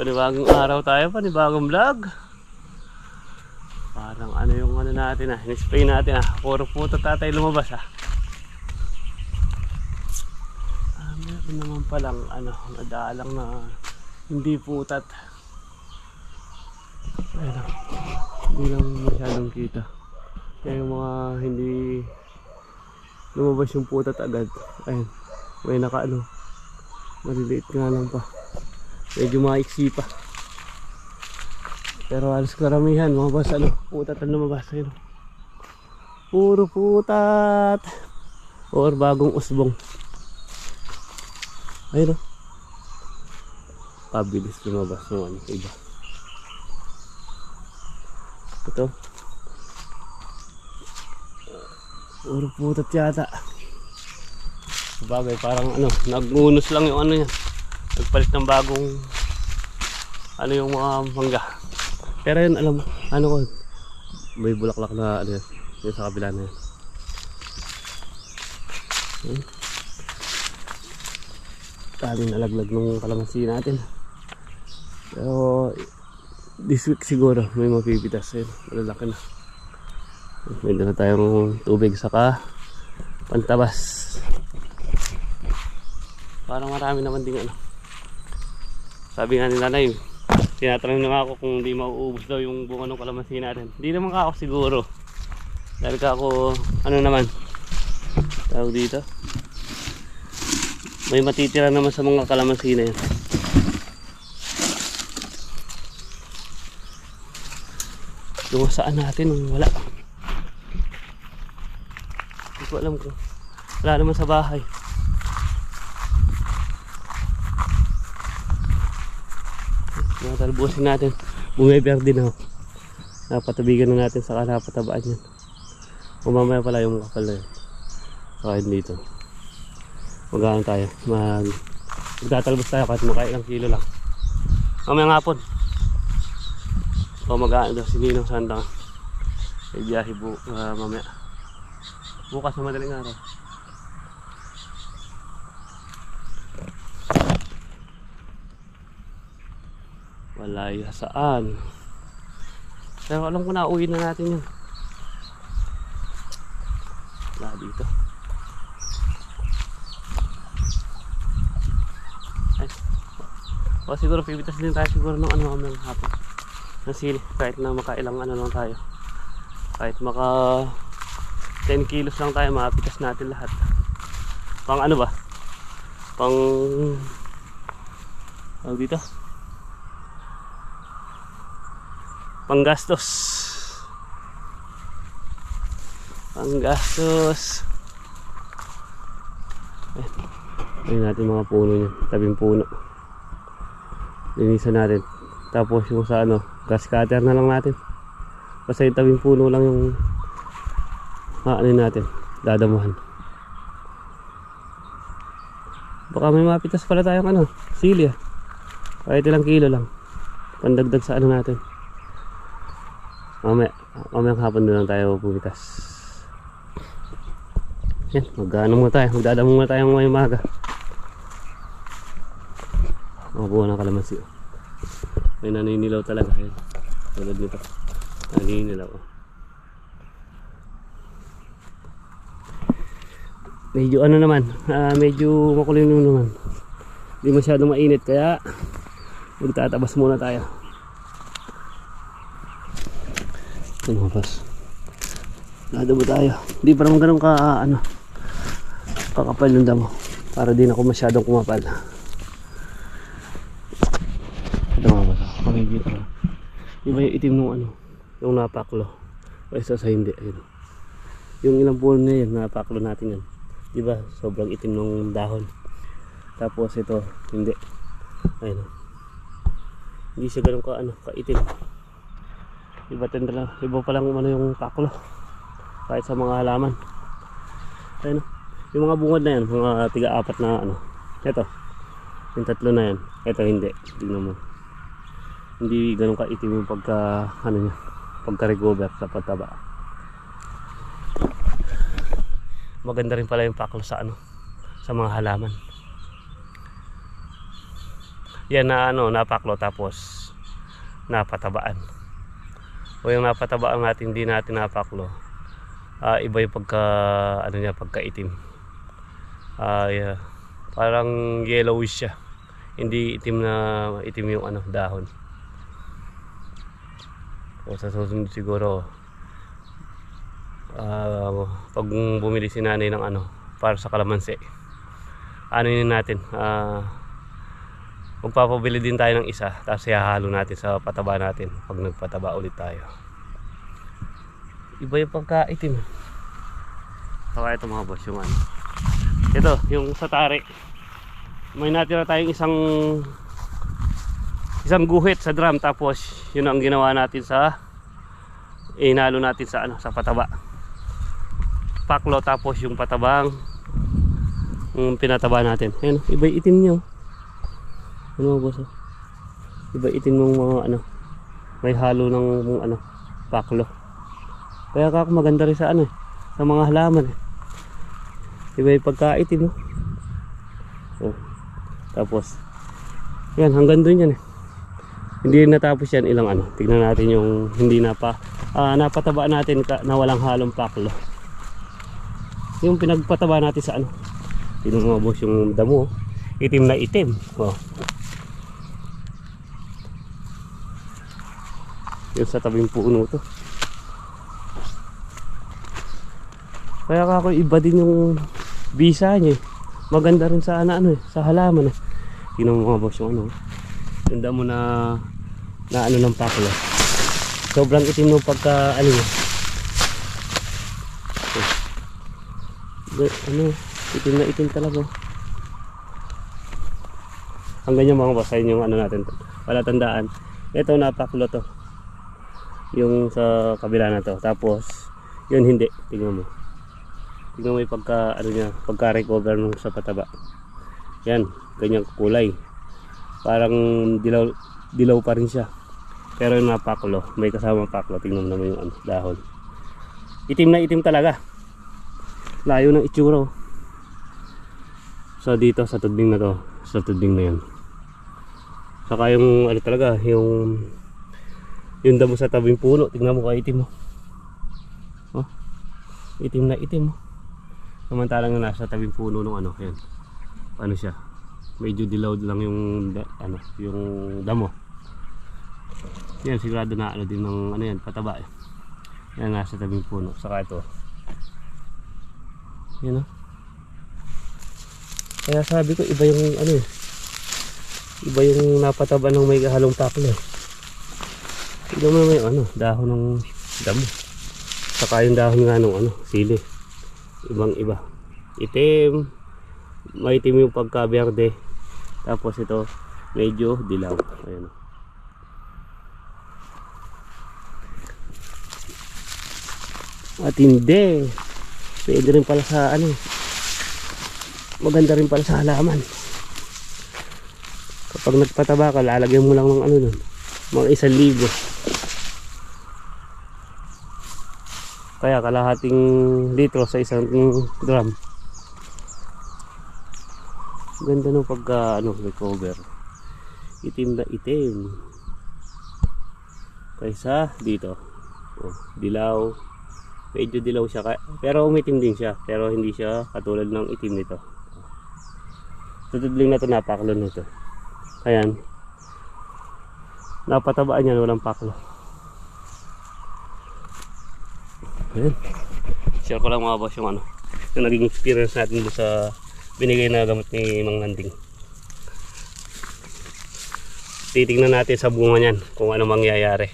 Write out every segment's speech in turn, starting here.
panibagong araw tayo, panibagong vlog. Parang ano yung ano natin ah, in-spray natin ah. Puro puto tatay lumabas ah. Ah, meron naman palang ano, nadalang na hindi putat. Ayun ah. Hindi lang masyadong kita. Kaya yung mga hindi lumabas yung putat agad. Ayun. May naka ano. Maliliit nga lang pa. Medyo maiksi pa. Pero halos karamihan, mga boss, ano, putat ang lumabas. Ayun. Puro putat. Or bagong usbong. Ayun o. Pabilis lumabas yung ano, iba. Ito. Puro putat yata. Bagay, parang ano, nagunos lang yung ano yan. Nagpalit ng bagong ano yung mga mangga. Pero yun, alam ano ko, may bulaklak na ano yan, yung sa kabila na yan. Hmm. Daming nalaglag ng kalamansi natin. Pero, this week siguro, may mapipitas yun. Malalaki na. May dala tayong tubig saka pantabas. Parang marami naman din ano. Sabi nga ni nanay, tinatanong na nga ako kung hindi mauubos daw yung bunga ng kalamansi natin. Hindi naman ka ako siguro. Dahil ka ako, ano naman, tawag dito. May matitira naman sa mga kalamansi na yan. Yung saan natin, wala. Hindi ko alam kung wala naman sa bahay. Talbusin natin. Bumiberde na. Napatabigan na natin sa napatabaan yan. O pala yung kapal na yun. Saka yun dito. Magkano tayo? Mag... Magtatalbos tayo kahit makailang kilo lang. Mamaya nga po. O mag-ano daw si Ninong Sandang. May biyahe bu ah, mamaya. Bukas na madaling araw. Wala ya saan. Pero alam ko na uwi na natin yun. Wala dito. Ay. O siguro pipitas din tayo siguro ng ano ng hapon. Ng sili. Kahit na makailang ano lang tayo. Kahit maka 10 kilos lang tayo mapitas natin lahat. Pang ano ba? Pang ano dito? Panggastos. Panggastos. Ayan. Ayan natin mga puno niya. Tabing puno. Linisan natin. Tapos yung sa ano, gas cutter na lang natin. Basta yung tabing puno lang yung ano natin, dadamuhan. Baka may mapitas pala tayong ano, sili ah. Kahit ilang kilo lang. Pandagdag sa ano natin. Mamaya, mamaya hapon na tayo pumitas. Yan, mag-ano muna tayo, magdadamo muna tayo ngayong umaga. Mga buwan ng kalamansi. oh. May naninilaw talaga. Yan. Tulad nito. Naninilaw. oh. Medyo ano naman, ah, medyo makulim naman. Hindi masyadong mainit kaya magtatabas muna tayo. Ito mga boss. Nadabo tayo. Hindi pa naman ganun ka, ano, kakapal yung damo. Para di na ako masyadong kumapal. Ito mga boss. Makikita ko. Iba yung itim nung ano, yung napaklo. Kaysa sa hindi. Ayun. Yung ilang buwan na yan, napaklo natin yan. Di ba? Sobrang itim ng dahon. Tapos ito, hindi. Ayun. Hindi siya ganun ka, ano, kaitim. Iba tendra, iba pa lang ano yung paklo. Kahit sa mga halaman. Ayun. Yung mga bungad na yan, mga tiga-apat na ano. Ito. Yung tatlo na yan. Ito hindi. Tingnan mo. Hindi ganun kaitim yung pagka ano niya. Pagka recover sa pataba. maganda rin pala yung paklo sa ano sa mga halaman yan na ano napaklo tapos napatabaan o yung napatabaan natin hindi natin napaklo. Ah, iba yung pagka ano niya pagkaitim. Ah yeah. parang yellowish siya. Hindi itim na itim yung ano dahon. O sa susunod siguro ah, pag bumili si nanay ng ano para sa kalamansi ano yun natin. Ah magpapabili din tayo ng isa tapos ihahalo natin sa pataba natin pag nagpataba ulit tayo. Iba yung pagkaitim. Kaya ito mga boss yung ano. Ito yung sa tari. May natira tayong isang isang guhit sa drum tapos yun ang ginawa natin sa inalo natin sa ano sa pataba. Paklo tapos yung patabang yung pinataba natin. Ayun iba itim nyo ano boss oh? iba itim ng mga ano may halo ng mga, ano paklo kaya kako maganda rin sa ano eh sa mga halaman eh iba yung pagkaitim no oh. tapos yan hanggang dun yan eh hindi natapos yan ilang ano tignan natin yung hindi na pa ah, napataba natin na walang halong paklo yung pinagpataba natin sa ano tignan mo boss yung damo oh. itim na itim oh. Yung sa tabing puno to kaya ako iba din yung bisa niya eh. maganda rin sa ano, ano eh, sa halaman eh. Tingnan mga boss yung ano. Ganda mo na na ano ng paklo. Sobrang itim nung pagka ano niya. Eh, Ano, itim na itim talaga. Ang ganyan mga boss, ayun yung ano natin. Wala tandaan. Ito napaklo to. Yung sa kabila na to. Tapos, yun hindi. Tingnan mo. Tingnan mo yung pagka, ano niya, pagka-recover nung sa pataba. Yan, ganyang kulay. Parang dilaw, dilaw pa rin siya. Pero yung napaklo, may kasama paklo. Tingnan mo naman yung ano, dahon. Itim na itim talaga. Layo ng itsura. oh. So dito sa tudling na to, sa tudling na yan. Saka yung ano talaga, yung yung damo sa tabing puno, tingnan mo ka itim mo. Oh. Itim na itim mo. Samantalang na nasa tabing puno ng ano, yan. Ano siya? Medyo dilaw lang yung ano, yung damo. Yan sigurado na ano din ng ano yan, pataba eh. Yan nasa tabing puno. Saka ito. Yan oh. Kaya sabi ko iba yung ano eh. Iba yung napataba ng may halong paklo eh. Tignan mo naman yung ano, dahon ng damo. Saka yung dahon nga ng ano, sili. Ibang iba. Itim. Maitim yung pagka-berde. Tapos ito, medyo dilaw. Ayan. At hindi. Pwede rin pala sa ano. Maganda rin pala sa halaman. Kapag nagpataba ka, lalagyan mo lang ng ano nun. Mga isang libo. Kaya kalahating litro sa isang drum. Ganda ng pagka ano, recover. Itim na itim. Kaysa dito. Oh, dilaw. Medyo dilaw siya. Pero umitim din siya. Pero hindi siya katulad ng itim nito. Tutudling na ito napaklo nito. Ayan. Napatabaan yan. Walang paklo. Ayan. Share ko lang mga boss yung ano. Yung naging experience natin sa binigay na gamot ni Mang Nanding. Titingnan natin sa bunga niyan kung ano mangyayari.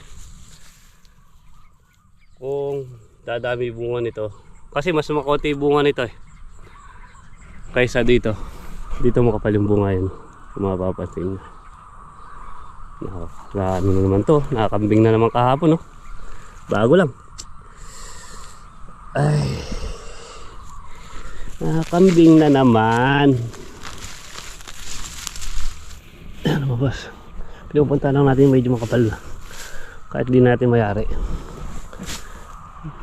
Kung dadami bunga nito. Kasi mas makonti bunga nito eh. Kaysa dito. Dito makapal yung bunga yan. Kung mapapansin nyo. Naka, ano na naman to. Nakakambing na naman kahapon no. Bago lang. Ay. Nakakambing na naman. Ano ba boss? Pinupunta lang natin medyo makapal. Kahit di natin mayari.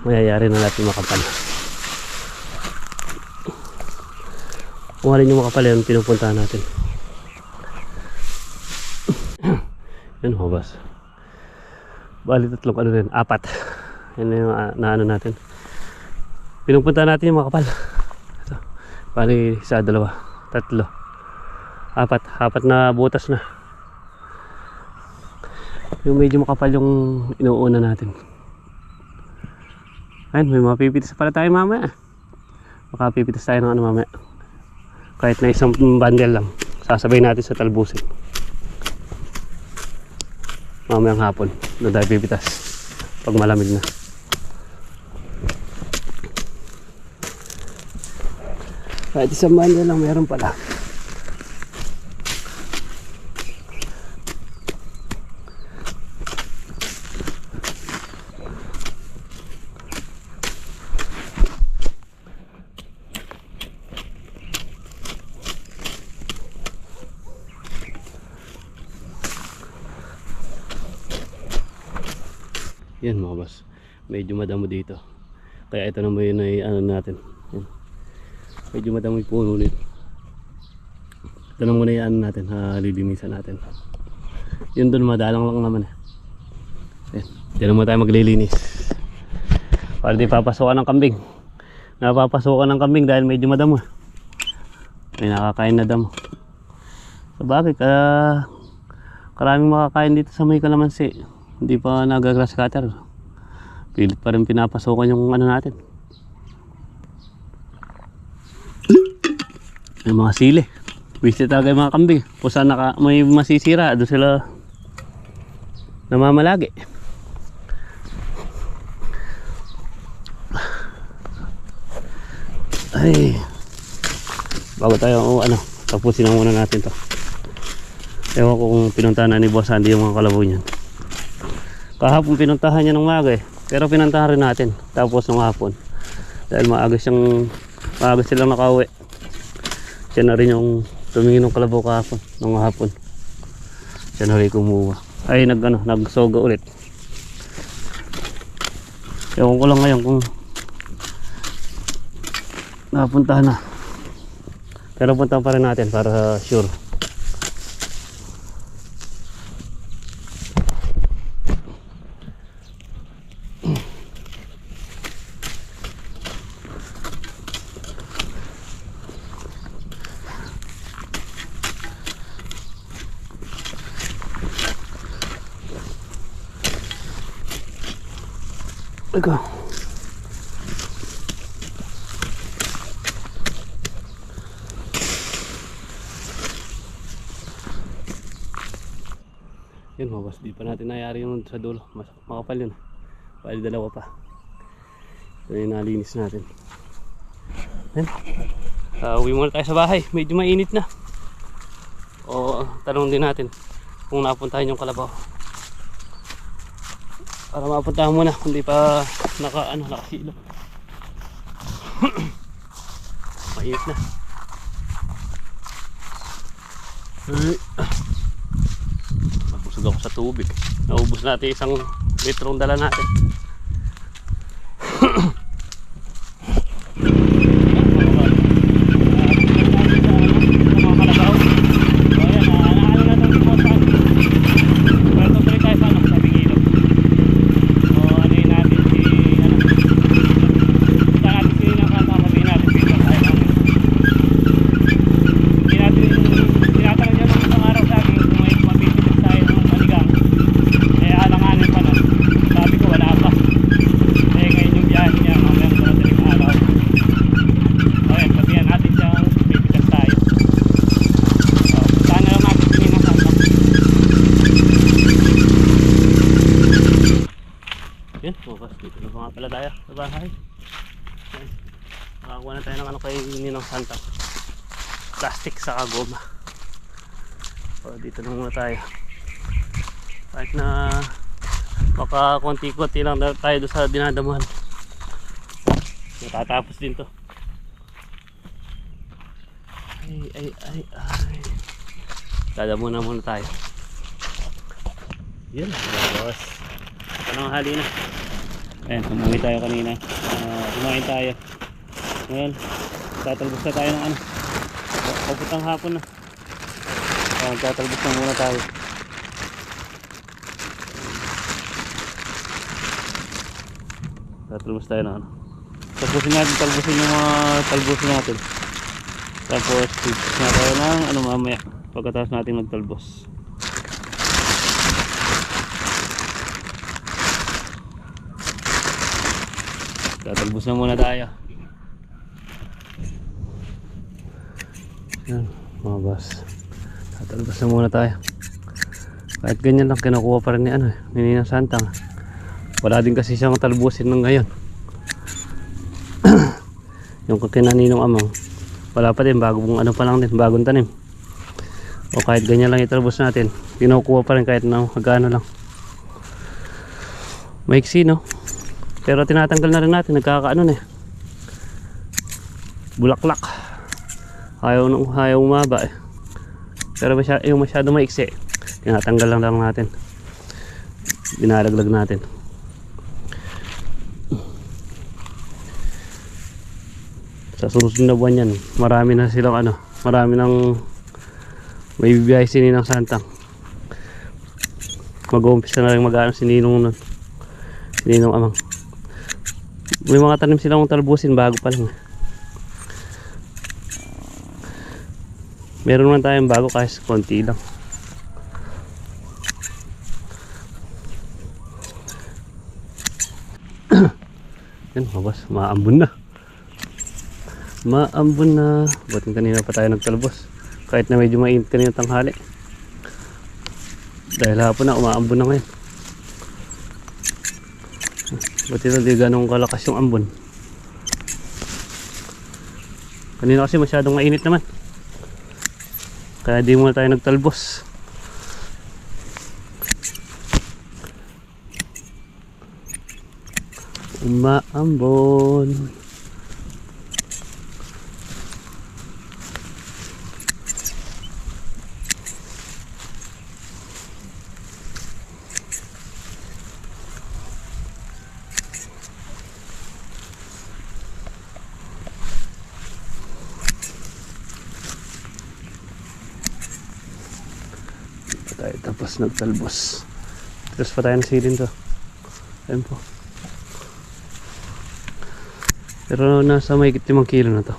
Mayayari na natin makapal. Kung alin yung makapal yun, pinupuntahan natin. Yan mga boss. Bali tatlong ano rin, apat. Yan na yung ah, naano natin. Pinupuntahan natin yung makapal. Ito. Bali isa, dalawa, tatlo. Apat, apat na butas na. Yung medyo makapal yung inuuna natin. Ayun, may mapipitas pala tayo mamaya. Makapipitas tayo ng ano mamaya. Kahit na isang bundle lang. Sasabay natin sa talbusin. Mamayang hapon. Doon tayo pipitas. Pag malamig na. Kahit isang bundle lang meron pala. Yan mga boss. Medyo madamo dito. Kaya ito naman yun ay ano natin. Yan. Medyo madamo yung puno nito. Ito na muna ano natin. Ha, lilinisan natin. Yun doon madalang lang naman eh. Yan. Diyan naman tayo maglilinis. Para di papasokan ng kambing. Napapasokan ng kambing dahil medyo madamo. eh. May nakakain na damo. Sa bagay, ka, karaming makakain dito sa may kalamansi. Hindi pa nagagrass cutter. Pilit pa rin pinapasokan yung ano natin. Yung mga sili. Visit talaga yung mga kambing. Kung saan naka, may masisira, doon sila namamalagi. Ay. Bago tayo, oh, ano, tapusin na muna natin to. Ewan ko kung pinuntahan na ni Boss Andy yung mga kalabaw niyan. Kahapon pinuntahan niya ng maga eh. Pero pinuntahan rin natin. Tapos ng hapon. Dahil maaga siyang maaga silang nakauwi. Siya na rin yung tumingin ng kalabaw kahapon. Ng hapon. Siya na rin kumuha. Ay nag ano, nagsoga ulit. Ewan ko lang ngayon kung napuntahan na. Pero puntahan pa rin natin para sure. Ikaw. Yun mga boss, di pa natin nayari yung sa dulo. Mas makapal yun. Bali dalawa pa. Ito yung nalinis natin. Yan. Uh, uwi muna tayo sa bahay. Medyo mainit na. O tanong din natin kung napuntahan yung kalabaw. Para mapuntahan muna kung di pa naka ano nakasilo. mainit na. Nabusog ako sa tubig. Naubos natin isang litrong dala natin. Hindi natin tinatanong niya nung isang araw sa akin kung may mabibigit tayo ng panigang. Eh alanganin pa nun. Sabi ko wala pa. Eh ngayon yung biyahe niya mamaya sa madaling araw. Okay, sabihan natin siya bibigas tayo. Oh, puntahan na lang natin tingin ng santa. Yan, bukas dito na mga pala tayo sa bahay. Yan. Nakakuha na tayo ng ano kay Ninong Santa plastic sa goma o dito na muna tayo. Kahit na maka konti-konti lang tayo doon sa dinadamuhan. Natatapos din to. Ay ay ay ay. Dadamu na muna tayo. Yun boss. Panang hali na? Ayan umuwi tayo kanina. Uh, kumain tayo. Ngayon tatalbos na tayo ng ano Kaputang hapon na. Uh, tatalbos na muna tayo. Tatalbos tayo na ano. Tapusin natin, talbusin yung mga talbusin natin. Tapos, tipis na tayo ng ano mamaya. Pagkatapos natin magtalbos. Tatalbos na muna tayo. Yan, mga boss. Tatalbos na muna tayo. Kahit ganyan lang, kinukuha pa rin ni, ano, ni Ninang Santang. Wala din kasi siyang talbusin ng ngayon. yung kinaninong amang, wala pa din, bagong ano pa lang din, bagong tanim. O kahit ganyan lang italbos natin, kinukuha pa rin kahit na magkano lang. Maiksi no? Pero tinatanggal na rin natin, nagkakaano na eh. Bulaklak. Ayaw, ayaw umaba eh. Pero masya, yung masyado maiksi, tinatanggal lang lang natin. Binaraglag natin. Sa susunod na buwan yan, marami na silang ano, marami ng may bibiyay si Ninang Santang. Mag-uumpisa na rin mag-ano si Ninong nun. Si Ninong Amang. May mga tanim silang talbusin bago pa lang. eh. Meron man tayong bago kahit konti lang. Yan, mabas, maambun na. Maambun na. Buti kanina pa tayo nagtalbos. Kahit na medyo mainit kanina tanghali. Dahil hapon na, umaambon na ngayon. Buti na di ganong kalakas yung ambon. Kanina kasi masyadong mainit naman. Kaya di muna tayo nagtalbos. Umaambon. pa tayo tapos nagtalbos. Tapos pa tayo ng silin to. Ayun po. Pero nasa may 5 kilo na to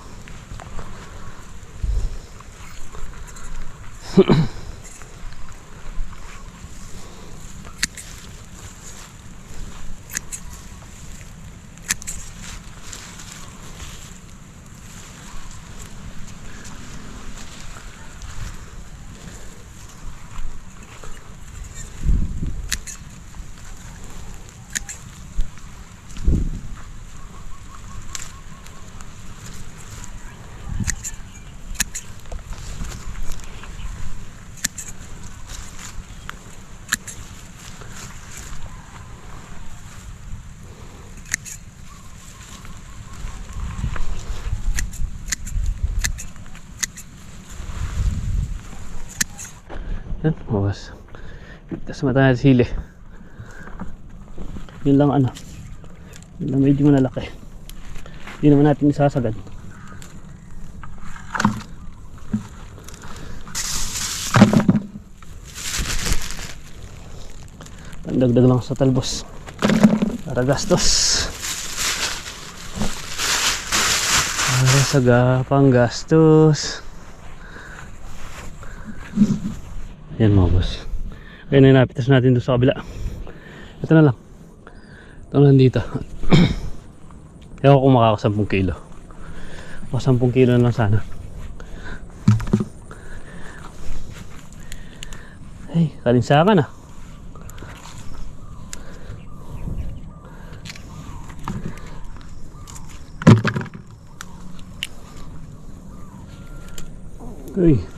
yan mawas tapos mata na sili yun lang ano. Yun lang medyo malalaki. Hindi naman natin isasagad. Pandagdag lang sa talbos. Para gastos. Para sa gapang gastos. Yan mga boss ayun na napitas natin doon sa kabila. Ito na lang. Ito na dito. Ewan kung makaka 10 kilo. 10 kilo na lang sana. Ay kalinsakan ah. Uy.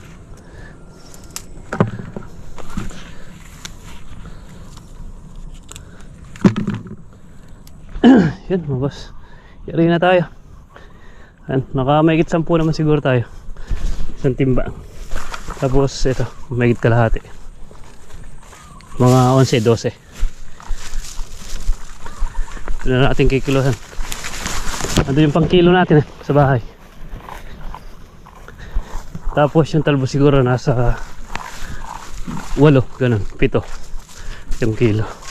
Yan mga boss. Yari na tayo. Yan, naka mahigit 10 naman siguro tayo. Isang timba. Tapos ito, mahigit kalahati. Mga 11, 12. Ito na natin kikilohan. Ando yung pang kilo natin eh, sa bahay. Tapos yung talbo siguro nasa walo, ganun, pito. Yung kilo.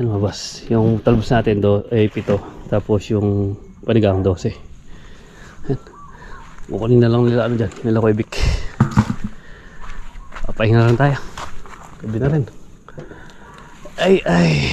Yan mabas. Yung talbos natin do, ay pito. Tapos yung panigang 12. Yan. Kukunin na lang nila ano dyan, nila Vic. Papahinga lang tayo. Gabi na rin. Ay, ay.